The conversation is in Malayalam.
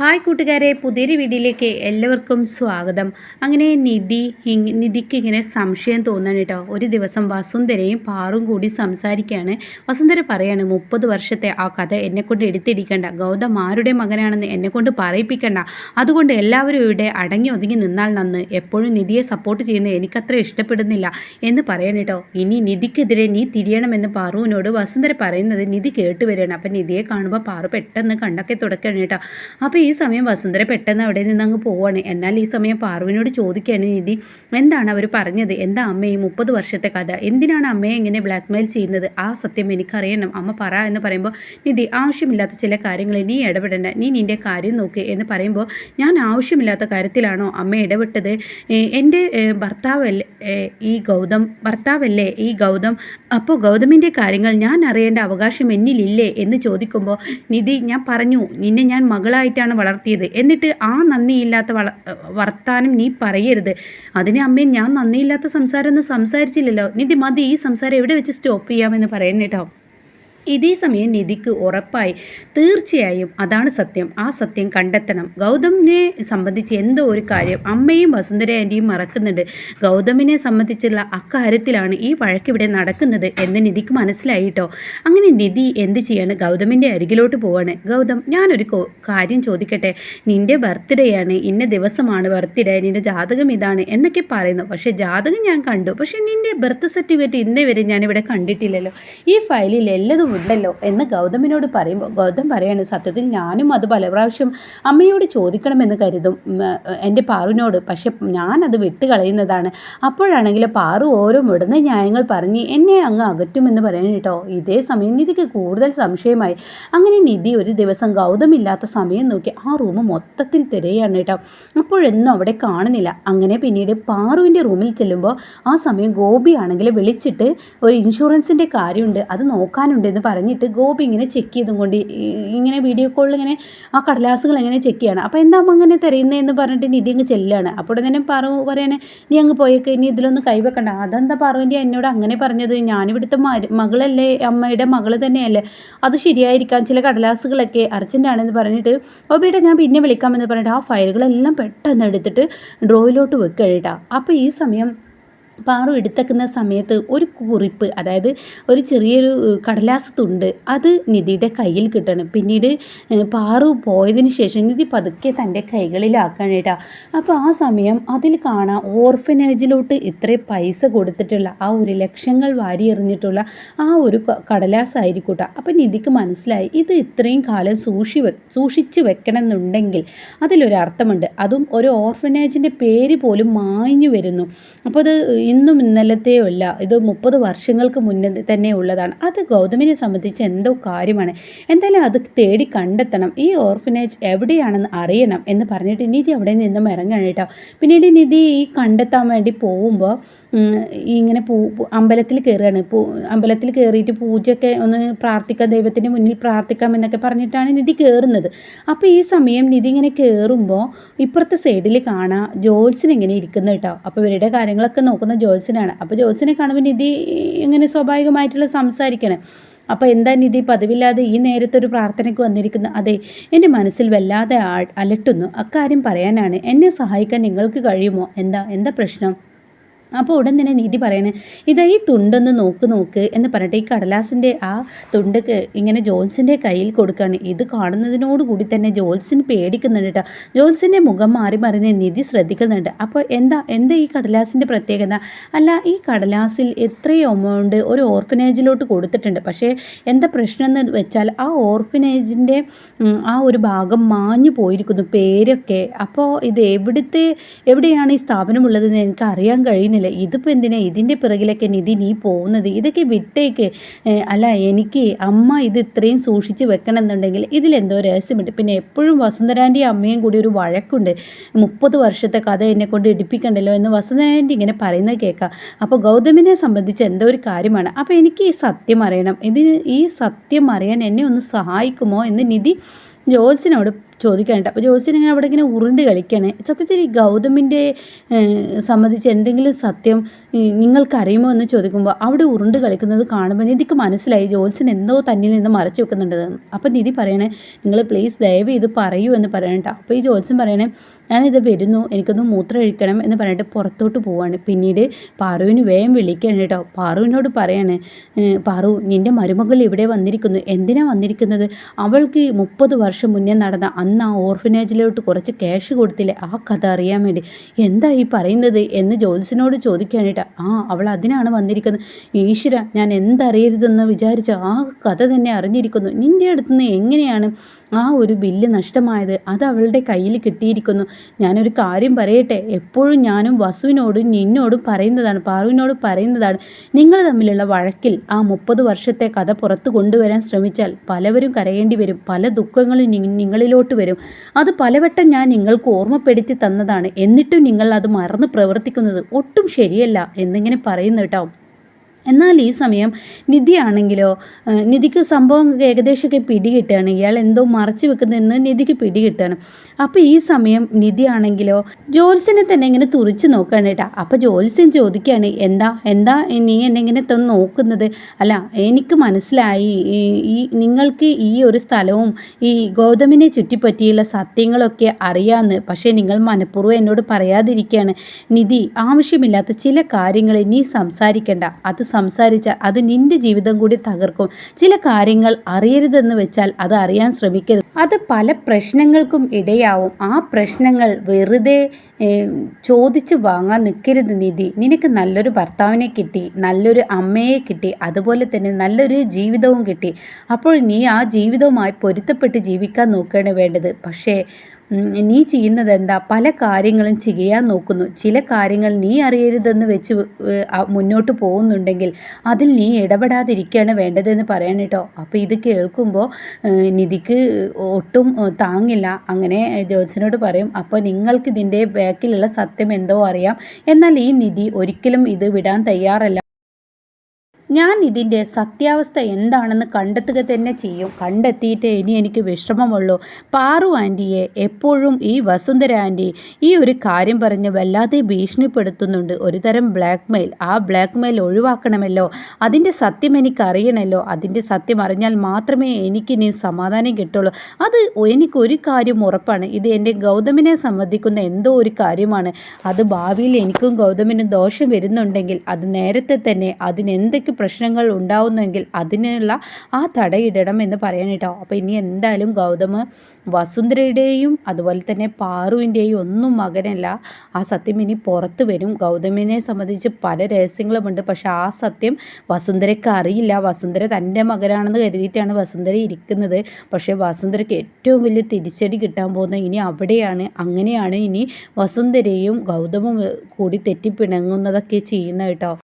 ഹായ് കൂട്ടുകാരെ പുതിയൊരു വീഡിയോയിലേക്ക് എല്ലാവർക്കും സ്വാഗതം. അങ്ങനെ നിധി നിധിക്ക് ഇങ്ങനെ സംശയം തോന്നണം കേട്ടോ. ഒരു ദിവസം വസുന്ധരയും പാറും കൂടി സംസാരിക്കുകയാണ്. വസുന്ധര പറയാണ് മുപ്പത് വർഷത്തെ ആ കഥ എന്നെക്കൊണ്ട് എടുത്തിരിക്കേണ്ട. ഗൗതം ആരുടെ മകനാണെന്ന് എന്നെക്കൊണ്ട് പറയിപ്പിക്കണ്ട. അതുകൊണ്ട് എല്ലാവരും ഇവിടെ അടങ്ങി ഒതുങ്ങി നിന്നാൽ നന്ന്. എപ്പോഴും നിധിയെ സപ്പോർട്ട് ചെയ്യുന്നത് എനിക്കത്ര ഇഷ്ടപ്പെടുന്നില്ല എന്ന് പറയാൻ കേട്ടോ. ഇനി നിധിക്കെതിരെ നീ തിരിയണമെന്ന് പാറുവിനോട് വസുന്ധര പറയുന്നത് നിധി കേട്ട് വരികയാണ്. അപ്പം നിധിയെ കാണുമ്പോൾ പാറു പെട്ടെന്ന് കണ്ടൊക്കെ തുടക്കുകയാണ് കേട്ടോ. അപ്പോൾ ഈ സമയം വസുന്ധര പെട്ടെന്ന് അവിടെ നിന്ന് അങ്ങ് പോവാണ്. എന്നാൽ ഈ സമയം പാർവിനോട് ചോദിക്കുകയാണ് നിധി എന്താണ് അവർ പറഞ്ഞത്? എന്താ അമ്മ ഈ മുപ്പത് വർഷത്തെ കഥ? എന്തിനാണ് അമ്മയെ ഇങ്ങനെ ബ്ലാക്ക് മെയിൽ ചെയ്യുന്നത്? ആ സത്യം എനിക്കറിയണം. അമ്മ പറ എന്ന് പറയുമ്പോൾ നിധി ആവശ്യമില്ലാത്ത ചില കാര്യങ്ങളിൽ നീ ഇടപെടേണ്ട. നീ നിന്റെ കാര്യം നോക്ക് എന്ന് പറയുമ്പോൾ ഞാൻ ആവശ്യമില്ലാത്ത കാര്യത്തിലാണോ അമ്മ ഇടപെട്ടത്? എന്റെ ഭർത്താവല്ലേ ഈ ഗൗതം ഭർത്താവല്ലേ ഈ ഗൗതം? അപ്പോൾ ഗൗതമിന്റെ കാര്യങ്ങൾ ഞാൻ അറിയേണ്ട അവകാശം എന്നിലില്ലേ? എന്ന് ചോദിക്കുമ്പോൾ നിധി ഞാൻ പറഞ്ഞു. നിന്നെ ഞാൻ മകളായിട്ടാണ് വളർത്തിയത്. എന്നിട്ട് ആ നന്ദിയില്ലാത്ത വള വർത്താനം നീ പറയരുത്. അതിന് അമ്മേ ഞാൻ നന്ദിയില്ലാത്ത സംസാരമൊന്നും സംസാരിച്ചില്ലല്ലോ. നിധി മതി ഈ സംസാരം എവിടെ വെച്ച് സ്റ്റോപ്പ് ചെയ്യാമെന്ന് പറയുന്നു കേട്ടോ ഇതേ സമയം നിധിക്ക് ഉറപ്പായി. തീർച്ചയായും അതാണ് സത്യം. ആ സത്യം കണ്ടെത്തണം. ഗൗതമിനെ സംബന്ധിച്ച് എന്തോ ഒരു കാര്യം അമ്മയും വസുന്ധര ആന്റിയും മറക്കുന്നുണ്ട്. ഗൗതമിനെ സംബന്ധിച്ചുള്ള അക്കാര്യത്തിലാണ് ഈ വഴക്കിവിടെ നടക്കുന്നത് എന്ന് നിധിക്ക് മനസ്സിലായിട്ടോ അങ്ങനെ നിധി എന്ത് ചെയ്യാണ്? ഗൗതമിന്റെ അരികിലോട്ട് പോവാണ്. ഗൗതം ഞാനൊരു കാര്യം ചോദിക്കട്ടെ? നിന്റെ ബർത്ത്ഡേ ആണ് ഇന്ന ദിവസമാണ് ബർത്ത്ഡേ. നിന്റെ ജാതകം ഇതാണ് എന്നൊക്കെ പറയുന്നു. പക്ഷേ ജാതകം ഞാൻ കണ്ടു. പക്ഷേ നിന്റെ ബർത്ത് സർട്ടിഫിക്കറ്റ് ഇന്നേ വരെ ഞാനിവിടെ കണ്ടിട്ടില്ലല്ലോ. ഈ ഫയലിൽ എല്ലതും ഉണ്ടല്ലോ എന്ന് ഗൗതമിനോട് പറയുമ്പോൾ ഗൗതം പറയാണ് സത്യത്തിൽ ഞാനും അത് പല പ്രാവശ്യം അമ്മയോട് ചോദിക്കണമെന്ന് കരുതും എന്റെ പാറുവിനോട്. പക്ഷെ ഞാനത് വിട്ടുകളയുന്നതാണ്. അപ്പോഴാണെങ്കിൽ പാറു ഓരോ മുടന്ന ന്യായങ്ങൾ പറഞ്ഞ് എന്നെ അങ്ങ് അകറ്റുമെന്ന് പറയണം കേട്ടോ. ഇതേ സമയം നിധിക്ക് കൂടുതൽ സംശയമായി. അങ്ങനെ നിധി ഒരു ദിവസം ഗൗതമില്ലാത്ത സമയം നോക്കി ആ റൂം മൊത്തത്തിൽ തിരയാണ് കേട്ടോ. അപ്പോഴൊന്നും അവിടെ കാണുന്നില്ല. അങ്ങനെ പിന്നീട് പാറുവിന്റെ റൂമിൽ ചെല്ലുമ്പോൾ ആ സമയം ഗോപിയാണെങ്കിൽ വിളിച്ചിട്ട് ഒരു ഇൻഷുറൻസിന്റെ കാര്യമുണ്ട് അത് നോക്കാനുണ്ട് എന്ന് പറഞ്ഞിട്ട് ഗോപി ഇങ്ങനെ ചെക്ക് ചെയ്തും കൊണ്ട് ഇങ്ങനെ വീഡിയോ കോളിൽ ഇങ്ങനെ ആ കടലാസുകൾ എങ്ങനെ ചെക്ക് ചെയ്യണം. അപ്പോൾ എന്താ അമ്മ അങ്ങനെ തരുന്നതെന്ന് പറഞ്ഞിട്ട് നിധി അങ്ങ് ചെല്ലുകയാണ് അപ്പോൾ തന്നെ പറു പറയാണ് നീ അങ്ങ് പോയേക്ക് ഇനി ഇതിലൊന്ന് കൈവെക്കണ്ട അതെന്താ പറവിന്റെ എന്നോട് അങ്ങനെ പറഞ്ഞത്? ഞാനിവിടുത്തെ മകളല്ലേ അമ്മയുടെ മകൾ തന്നെയല്ലേ. അത് ശരിയായിരിക്കാം ചില കടലാസുകളൊക്കെ അർജന്റാണെന്ന് പറഞ്ഞിട്ട് ഓബിയുടെ ഞാൻ പിന്നെ വിളിക്കാമെന്ന് പറഞ്ഞിട്ട് ആ ഫയലുകളെല്ലാം പെട്ടെന്ന് എടുത്തിട്ട് ഡ്രോയിലോട്ട് വെക്കുക കേട്ടോ. അപ്പോൾ ഈ സമയം പാറു എടുത്തക്കുന്ന സമയത്ത് ഒരു കുറിപ്പ് അതായത് ഒരു ചെറിയൊരു കടലാസ് തുണ്ട് അത് നിധിയുടെ കയ്യിൽ കിട്ടണം. പിന്നീട് പാറു പോയതിന് ശേഷം നിധി പതുക്കെ തന്റെ കൈകളിലാക്കണം കേട്ടോ. അപ്പോൾ ആ സമയം അതിൽ കാണാം ഓർഫനേജിലോട്ട് ഇത്ര പൈസ കൊടുത്തിട്ടുള്ള ആ ഒരു ലക്ഷങ്ങൾ വാരി എറിഞ്ഞിട്ടുള്ള ആ ഒരു കടലാസ് കടലാസായിരിക്കൂട്ടോ അപ്പം നിധിക്ക് മനസ്സിലായി ഇത് ഇത്രയും കാലം സൂക്ഷി സൂക്ഷിച്ച് വെക്കണമെന്നുണ്ടെങ്കിൽ അതിലൊരു അർത്ഥമുണ്ട് അതും ഒരു ഓർഫനേജിന്റെ പേര് പോലും മാഞ്ഞു വരുന്നു. അപ്പോൾ അത് ഇന്നും ഇന്നലത്തെയോ അല്ല ഇത് മുപ്പത് വർഷങ്ങൾക്ക് മുന്നേ തന്നെ ഉള്ളതാണ്. അത് ഗൗതമിനെ സംബന്ധിച്ച് എന്തോ കാര്യമാണ്. എന്തായാലും അത് തേടി കണ്ടെത്തണം. ഈ ഓർഫനേജ് എവിടെയാണെന്ന് അറിയണം എന്ന് പറഞ്ഞിട്ട് നിധി അവിടെ നിന്നും ഇറങ്ങണം കേട്ടോ. പിന്നീട് നിധി ഈ കണ്ടെത്താൻ വേണ്ടി പോകുമ്പോൾ ഇങ്ങനെ പൂ- അമ്പലത്തിൽ കയറുകയാണ്. പൂ അമ്പലത്തിൽ കയറിയിട്ട് പൂജയൊക്കെ ഒന്ന് പ്രാർത്ഥിക്കാം ദൈവത്തിന്റെ മുന്നിൽ പ്രാർത്ഥിക്കാം എന്നൊക്കെ പറഞ്ഞിട്ടാണ് നിധി കയറുന്നത്. അപ്പോൾ ഈ സമയം നിധി ഇങ്ങനെ കയറുമ്പോൾ ഇപ്പുറത്തെ സൈഡിൽ കാണാം ജോത്സ്യൻ ഇങ്ങനെ ഇരിക്കുന്നു കേട്ടോ. അപ്പോൾ ഇവരുടെ കാര്യങ്ങളൊക്കെ നോക്കുന്ന ജോത്സ്യനാണ്. അപ്പോൾ ജോത്സ്യനെ കാണുമ്പോൾ നിധി ഇങ്ങനെ സ്വാഭാവികമായിട്ടുള്ള സംസാരിക്കണം. അപ്പോൾ എന്താ നിധി പതിവില്ലാതെ ഈ നേരത്തെ ഒരു പ്രാർത്ഥനയ്ക്ക് വന്നിരിക്കുന്നു അതെ എന്റെ മനസ്സിൽ വല്ലാതെ അലട്ടുന്നു. അക്കാര്യം പറയാനാണ് എന്നെ സഹായിക്കാൻ നിങ്ങൾക്ക് കഴിയുമോ? എന്താ എന്താ പ്രശ്നം? അപ്പോൾ ഉടൻ തന്നെ നീതി പറയണേ. ഇതാ ഈ തുണ്ടൊന്ന് നോക്ക് നോക്ക് എന്ന് പറഞ്ഞിട്ട് ഈ കടലാസിന്റെ ആ തുണ്ട് ഇങ്ങനെ ജോൽസിന്റെ കയ്യിൽ കൊടുക്കുകയാണ് ഇത് കാണുന്നതിനോട് കൂടി തന്നെ ജോൽസിന് പേടിക്കുന്നുണ്ട് കേട്ടോ. ജോൽസിന്റെ മുഖം മാറി മറിഞ്ഞ് നിധി ശ്രദ്ധിക്കുന്നുണ്ട്. അപ്പോൾ എന്താ എന്താ ഈ കടലാസിന്റെ പ്രത്യേകത? അല്ല ഈ കടലാസിൽ എത്രയും എമൗണ്ട് ഒരു ഓർഫനേജിലോട്ട് കൊടുത്തിട്ടുണ്ട്. പക്ഷേ എന്താ പ്രശ്നം എന്ന് വെച്ചാൽ ആ ഓർഫനേജിന്റെ ആ ഒരു ഭാഗം മാഞ്ഞു പോയിരിക്കുന്നു പേരൊക്കെ. അപ്പോൾ ഇത് എവിടുത്തെ എവിടെയാണ് ഈ സ്ഥാപനമുള്ളതെന്ന് എനിക്ക് അറിയാൻ കഴിയുന്നില്ല. ഇതിപ്പോൾ എന്തിനാ? ഇതിന്റെ പിറകിലൊക്കെ നിധി നീ പോകുന്നത്? ഇതൊക്കെ വിട്ടേക്ക്. അല്ല എനിക്ക് അമ്മ ഇത് ഇത്രയും സൂക്ഷിച്ച് വെക്കണം എന്നുണ്ടെങ്കിൽ ഇതിലെന്തോ രഹസ്യമുണ്ട്. പിന്നെ എപ്പോഴും വസുന്ധരാന്റെ അമ്മയും കൂടി ഒരു വഴക്കുണ്ട്. മുപ്പത് വർഷത്തെ കഥ എന്നെ കൊണ്ട് ഇടിപ്പിക്കണ്ടല്ലോ എന്ന് വസുന്ധരാന്റെ ഇങ്ങനെ പറയുന്നത് കേൾക്കാം. അപ്പോൾ ഗൗതമിനെ സംബന്ധിച്ച് എന്തോ ഒരു കാര്യമാണ്. അപ്പോൾ എനിക്ക് ഈ സത്യം അറിയണം. ഇതിന് ഈ സത്യം അറിയാൻ എന്നെ ഒന്ന് സഹായിക്കുമോ എന്ന് നിധി ജോത്സ്യനോട് ചോദിക്കാനുണ്ട്. അപ്പോൾ ജോസിൻ ഇങ്ങനെ അവിടെ ഇങ്ങനെ ഉരുണ്ട് കളിക്കുകയാണ് സത്യത്തിൽ ഈ ഗൗതമിന്റെ സംബന്ധിച്ച് എന്തെങ്കിലും സത്യം നിങ്ങൾക്കറിയുമോ എന്ന് ചോദിക്കുമ്പോൾ അവിടെ ഉരുണ്ട് കളിക്കുന്നത് കാണുമ്പോൾ നിധിക്ക് മനസ്സിലായി ജോത്സ്യൻ എന്തോ തന്നിൽ നിന്ന് മറച്ചു വെക്കുന്നുണ്ടെന്ന് അപ്പോൾ നിധി പറയണേ നിങ്ങൾ പ്ലീസ് ദയവ് ഇത് പറയൂ എന്ന് പറയണ്ട അപ്പോൾ ഈ ജോത്സ്യൻ പറയണേ ഞാനിത് വരുന്നു എനിക്കൊന്ന് മൂത്രം ഒഴിക്കണം എന്ന് പറഞ്ഞിട്ട് പുറത്തോട്ട് പോവാണ്. പിന്നീട് പാറുവിന് വേഗം വിളിക്കണം കേട്ടോ. പാറുവിനോട് പറയാണ് പാറു നിന്റെ മരുമകൾ ഇവിടെ വന്നിരിക്കുന്നു. എന്തിനാണ് വന്നിരിക്കുന്നത്? അവൾക്ക് മുപ്പത് വർഷം മുന്നേ നടന്ന അന്ന് ആ ഓർഫനേജിലോട്ട് കുറച്ച് ക്യാഷ് കൊടുത്തില്ലേ? ആ കഥ അറിയാൻ വേണ്ടി. എന്താ ഈ പറയുന്നത് എന്ന് ജ്യോത്സ്യനോട് ചോദിക്കാനായിട്ട് ആ അവൾ അതിനാണ് വന്നിരിക്കുന്നത്. ഈശ്വര ഞാൻ എന്തറിയരുതെന്ന് വിചാരിച്ച ആ കഥ തന്നെ അറിഞ്ഞിരിക്കുന്നു. നിന്റെ അടുത്ത് നിന്ന് എങ്ങനെയാണ് ആ ഒരു ബില്ല് നഷ്ടമായത് അത് അവളുടെ കയ്യിൽ കിട്ടിയിരിക്കുന്നു. ഞാനൊരു കാര്യം പറയട്ടെ? എപ്പോഴും ഞാനും വസുവിനോടും നിന്നോടും പറയുന്നതാണ് പാറുവിനോട് പറയുന്നതാണ്. നിങ്ങൾ തമ്മിലുള്ള വഴക്കിൽ ആ മുപ്പത് വർഷത്തെ കഥ പുറത്തു കൊണ്ടുവരാൻ ശ്രമിച്ചാൽ പലവരും കരയേണ്ടി വരും പല ദുഃഖങ്ങളും നിങ്ങളിലോട്ട് വരും. അത് പലവട്ടം ഞാൻ നിങ്ങൾക്ക് ഓർമ്മപ്പെടുത്തി തന്നതാണ്. എന്നിട്ടും നിങ്ങൾ അത് മറന്ന് പ്രവർത്തിക്കുന്നത് ഒട്ടും ശരിയല്ല എന്നിങ്ങനെ പറയുന്നു കേട്ടോ. എന്നാൽ ഈ സമയം നിധിയാണെങ്കിലോ നിധിക്ക് സംഭവം ഏകദേശമൊക്കെ പിടികിട്ടുകയാണ്. ഇയാൾ എന്തോ മറച്ചു വെക്കുന്നതെന്ന് നിധിക്ക് പിടികിട്ടുകയാണ്. അപ്പോൾ ഈ സമയം നിധിയാണെങ്കിലോ ജോത്സ്യനെ തന്നെ ഇങ്ങനെ തുറിച്ച് നോക്കുകയാണ് കേട്ടോ. അപ്പോൾ ജോത്സ്യൻ ചോദിക്കുകയാണ് എന്താ എന്താ നീ എന്നെ ഇങ്ങനെ തന്നെ നോക്കുന്നത്? അല്ല എനിക്ക് മനസ്സിലായി ഈ നിങ്ങൾക്ക് ഈ ഒരു സ്ഥലവും ഈ ഗൗതമിനെ ചുറ്റിപ്പറ്റിയുള്ള സത്യങ്ങളൊക്കെ അറിയാമെന്ന്. പക്ഷേ നിങ്ങൾ മനഃപൂർവം എന്നോട് പറയാതിരിക്കുകയാണ്. നിധി ആവശ്യമില്ലാത്ത ചില കാര്യങ്ങൾ നീ സംസാരിക്കേണ്ട. അത് സംസാരിച്ചാൽ അത് നിന്റെ ജീവിതം കൂടി തകർക്കും. ചില കാര്യങ്ങൾ അറിയരുതെന്ന് വെച്ചാൽ അത് അറിയാൻ ശ്രമിക്കരുത്. അത് പല പ്രശ്നങ്ങൾക്കും ഇടയാവും. ആ പ്രശ്നങ്ങൾ വെറുതെ ചോദിച്ചു വാങ്ങാൻ നിൽക്കരുത് നിധി. നിനക്ക് നല്ലൊരു ഭർത്താവിനെ കിട്ടി നല്ലൊരു അമ്മയെ കിട്ടി അതുപോലെ തന്നെ നല്ലൊരു ജീവിതവും കിട്ടി. അപ്പോൾ നീ ആ ജീവിതവുമായി പൊരുത്തപ്പെട്ട് ജീവിക്കാൻ നോക്കുകയാണ് വേണ്ടത്. പക്ഷേ നീ ചെയ്യുന്നത് എന്താ പല കാര്യങ്ങളും ചെയ്യാൻ നോക്കുന്നു. ചില കാര്യങ്ങൾ നീ അറിയരുതെന്ന് വെച്ച് മുന്നോട്ട് പോകുന്നുണ്ടെങ്കിൽ അതിൽ നീ ഇടപെടാതിരിക്കുകയാണ് വേണ്ടതെന്ന് പറയണം കേട്ടോ. അപ്പോൾ ഇത് കേൾക്കുമ്പോൾ നിധിക്ക് ഒട്ടും താങ്ങില്ല. അങ്ങനെ ജോത്സനോട് പറയും അപ്പോൾ നിങ്ങൾക്ക് ഇതിന്റെ ബാക്കിലുള്ള സത്യം എന്തോ അറിയാം. എന്നാൽ ഈ നിധി ഒരിക്കലും ഇത് വിടാൻ തയ്യാറല്ല. ഞാൻ ഇതിന്റെ സത്യാവസ്ഥ എന്താണെന്ന് കണ്ടെത്തുക തന്നെ ചെയ്യും. കണ്ടെത്തിയിട്ട് ഇനി എനിക്ക് വിഷമമുള്ളൂ. പാറു ആന്റിയെ എപ്പോഴും ഈ വസുന്ധര ആന്റി ഈ ഒരു കാര്യം പറഞ്ഞ് വല്ലാതെ ഭീഷണിപ്പെടുത്തുന്നുണ്ട്. ഒരു തരം ബ്ലാക്ക് മെയിൽ ആ ബ്ലാക്ക് മെയിൽ ഒഴിവാക്കണമല്ലോ. അതിന്റെ സത്യം എനിക്കറിയണമല്ലോ അതിന്റെ സത്യം അറിഞ്ഞാൽ മാത്രമേ എനിക്ക് ഇനി സമാധാനം കിട്ടുള്ളൂ. അത് എനിക്കൊരു കാര്യം ഉറപ്പാണ്. ഇത് എന്റെ ഗൗതമിനെ സംബന്ധിക്കുന്ന എന്തോ ഒരു കാര്യമാണ്. അത് ഭാവിയിൽ എനിക്കും ഗൗതമിനും ദോഷം വരുന്നുണ്ടെങ്കിൽ അത് നേരത്തെ തന്നെ അതിനെന്തൊക്കെ പ്രശ്നങ്ങൾ ഉണ്ടാവുന്നെങ്കിൽ അതിനുള്ള ആ തടയിടണം എന്ന് പറയാൻ കേട്ടോ. അപ്പോൾ ഇനി എന്തായാലും ഗൗതമ് വസുന്ധരയുടെയും അതുപോലെ തന്നെ പാറുവിന്റെയും ഒന്നും മകനല്ല. ആ സത്യം ഇനി പുറത്ത് വരും. ഗൗതമിനെ സംബന്ധിച്ച് പല രഹസ്യങ്ങളുമുണ്ട്. പക്ഷേ ആ സത്യം വസുന്ധരയ്ക്ക് അറിയില്ല. വസുന്ധര തന്റെ മകനാണെന്ന് കരുതിയിട്ടാണ് വസുന്ധര ഇരിക്കുന്നത്. പക്ഷേ വസുന്ധരയ്ക്ക് ഏറ്റവും വലിയ തിരിച്ചടി കിട്ടാൻ പോകുന്ന ഇനി അവിടെയാണ്. അങ്ങനെയാണ് ഇനി വസുന്ധരയും ഗൗതമും കൂടി തെറ്റിപ്പിണങ്ങുന്നതൊക്കെ ചെയ്യുന്ന കേട്ടോ.